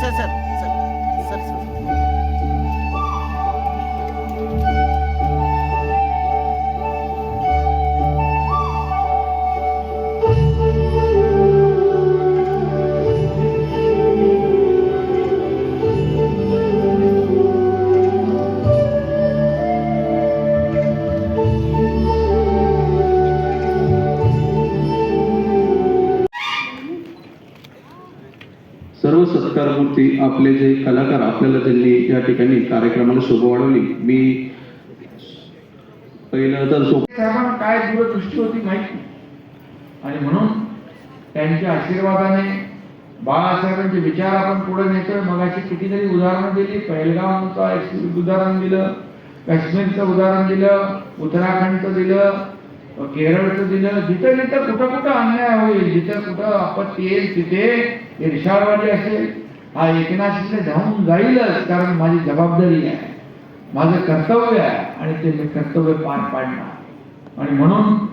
Sir sir sir सत्कारमूर्ती आपले जे कलाकार आपल्याला त्यांनी या ठिकाणी कार्यक्रमाला शोभा वाढवली. मी पहिलं तर साहेबांना काय दूरदृष्टी होती माहिती आणि म्हणून त्यांच्या आशीर्वादाने बाळासाहेबांचे विचार आपण पुढे नेतोय. मगाशी कितीतरी उदाहरणं दिली. पहिलगावचं उदाहरण दिलं. काश्मीरचं उदाहरण दिलं. उत्तराखंडचं दिलं. केरळचं दिलं. जिथं जिथं कुठं कुठं अन्याय होईल जिथं कुठं आपत्ती येईल तिथे ईर्षावादी असेल हा एकनाथ शिंदे धावून जाईलच कारण माझी जबाबदारी आहे. माझं कर्तव्य आहे आणि ते मी कर्तव्य पार पाडणार. आणि म्हणून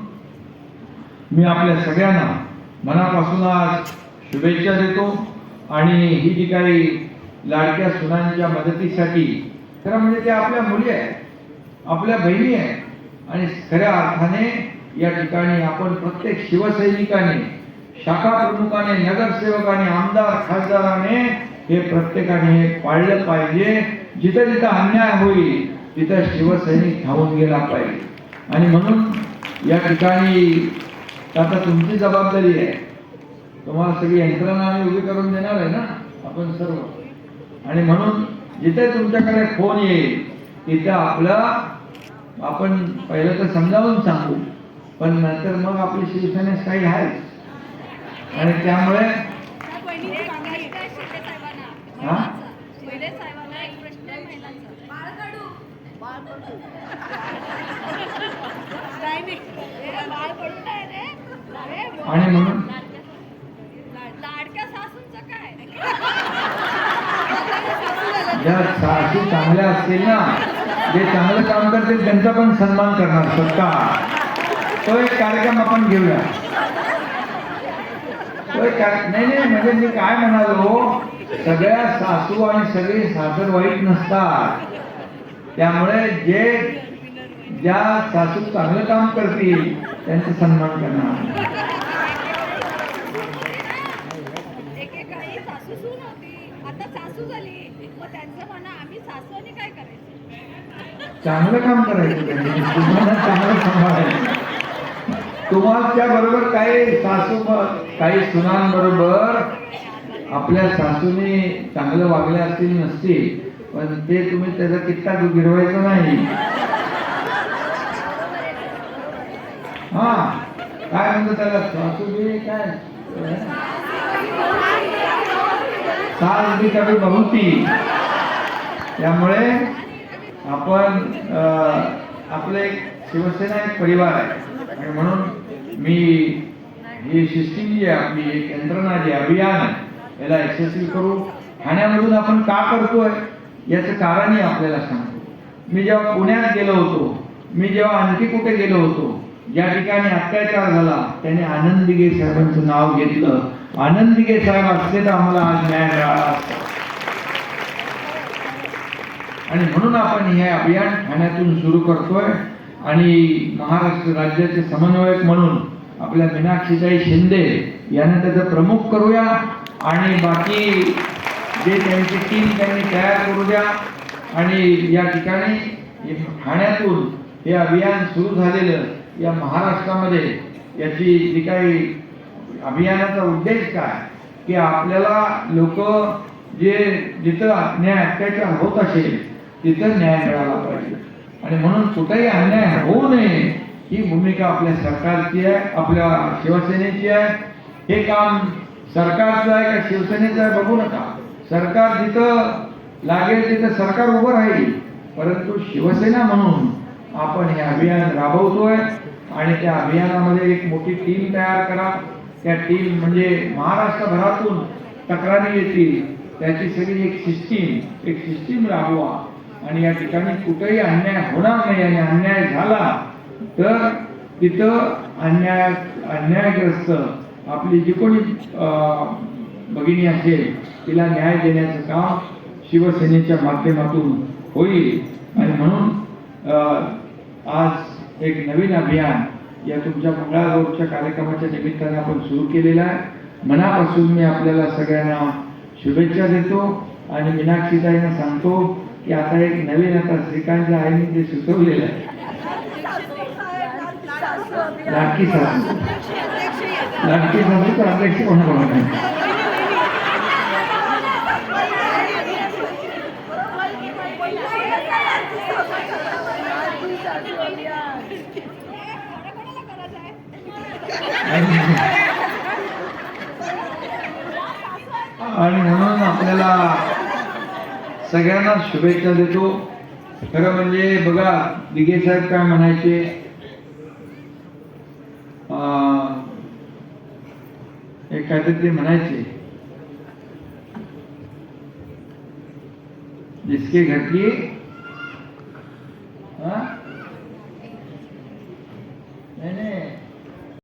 मी आपल्या सगळ्यांना मनापासून आज शुभेच्छा देतो. आणि ही जी काही लाडक्या सुनांच्या मदतीसाठी खरं म्हणजे त्या आपल्या मुली आहेत आपल्या बहिणी आहेत. आणि खऱ्या अर्थाने या ठिकाणी आपण प्रत्येक शिवसैनिकाने शाखा प्रमुखाने नगरसेवकाने आमदार खासदाराने हे प्रत्येकाने हे पाळलं पाहिजे. जिथं जिथं अन्याय होईल तिथं शिवसैनिक धावून गेला पाहिजे. आणि म्हणून या ठिकाणी आता तुमची जबाबदारी आहे. तुम्हाला सगळी यंत्रणा आम्ही उभी करून देणार आहे ना आपण सर्व. आणि म्हणून जिथे तुमच्याकडे फोन येईल तिथं आपलं आपण पहिलं तर समजावून सांगू पण नंतर मग आपली शिवसेनेस काही आहे आणि त्यामुळे आणि म्हणून? ज्या सासू चांगल्या असतील ना जे चांगलं काम करतील त्यांचा पण सन्मान करणार सत्कार तो एक कार्यक्रम आपण घेऊया. तो एक नाही नाही म्हणजे मी काय म्हणालो? सगळ्या सासू आणि सगळे सासर वाईट नसतात. त्यामुळे जे ज्या सासू चांगलं काम करतील त्यांचा सन्मान करणार. चांगलं काम करायचं त्यांनी. तुम्हाला चांगलं सांभाळायचं. तुम्हाला बरोबर काही सासू काही सुनांबरोबर आपल्या सासूने चांगलं वागले असतील नसतील पण ते तुम्ही त्याचा कित्ता गिरवायचं नाही. हा. काय म्हणतो त्याला? सासू बी काय? सास बी कमी बहुती. त्यामुळे आपण आपले आपलं एक शिवसेना एक परिवार आहे. आणि म्हणून मी ही शिस्ती जी आहे आपली एक यंत्रणा जी अभियान आहे. याला यशस्वी करू. ठाण्यामधून आपण का करतोय याचं कारणही आपल्याला सांगतो. मी जेव्हा पुण्यात गेलो होतो मी जेव्हा आणखी कुठे गेलो होतो ज्या ठिकाणी अत्याचार झाला त्याने आनंद साहेबांचं नाव घेतलं. आनंद साहेब असते तर आम्हाला आज न्याय मिळाला आणि म्हणून आपण हे अभियान ठाण्यातून सुरू करतोय. आणि महाराष्ट्र राज्याचे समन्वयक म्हणून आपल्या मीनाक्षीताई शिंदे यांना त्याचं प्रमुख करूया. आणि बाकी जे त्यांची टीम त्यांनी तयार करू द्या. आणि या ठिकाणी ठाण्यातून हे अभियान सुरू झालेलं या महाराष्ट्रामध्ये याची जी काही अभियानाचा उद्देश काय? की आपल्याला लोक जे जिथं अन्याय अत्याचार होत असेल तिथं न्याय मिळाला पाहिजे. आणि म्हणून कुठेही अन्याय होऊ नये ही भूमिका आपल्या सरकारची आहे आपल्या शिवसेनेची आहे. हे काम सरकारचं आहे का? शिवसेनेचं आहे? बघू नका. सरकार जिथं लागेल तिथं सरकार उभं राहील. परंतु शिवसेना म्हणून आपण हे अभियान राबवतोय आणि त्या अभियानामध्ये एक मोठी टीम तयार करा. त्या टीम म्हणजे महाराष्ट्रभरातून तक्रारी येतील. त्याची सगळी एक सिस्टीम एक सिस्टीम राबवा. आणि या ठिकाणी कुठेही अन्याय होणार नाही आणि अन्याय झाला तर तिथं अन्याय अन्यायग्रस्त आपली जी कोणी भगिनी असेल तिला न्याय देण्याचं काम शिवसेनेच्या माध्यमातून होईल. आणि म्हणून आज एक नवीन अभियान या तुमच्या मंगळागौरच्या कार्यक्रमाच्या निमित्तानं आपण सुरू केलेलं आहे. मनापासून मी आपल्याला सगळ्यांना शुभेच्छा देतो आणि मीनाक्षीताईंना सांगतो की आता एक नवीन आता श्रीकांतच्या आईने जे सुचवलेलं आहे. लाडकी सासू. लाडकी झाली तर अध्यक्ष कोणाला नाही आणि म्हणून आपल्याला सगळ्यांना शुभेच्छा देतो. खरं म्हणजे बघा दिघे साहेब काय म्हणायचे अं, एक काहीतरी म्हणायचे जिसके घर की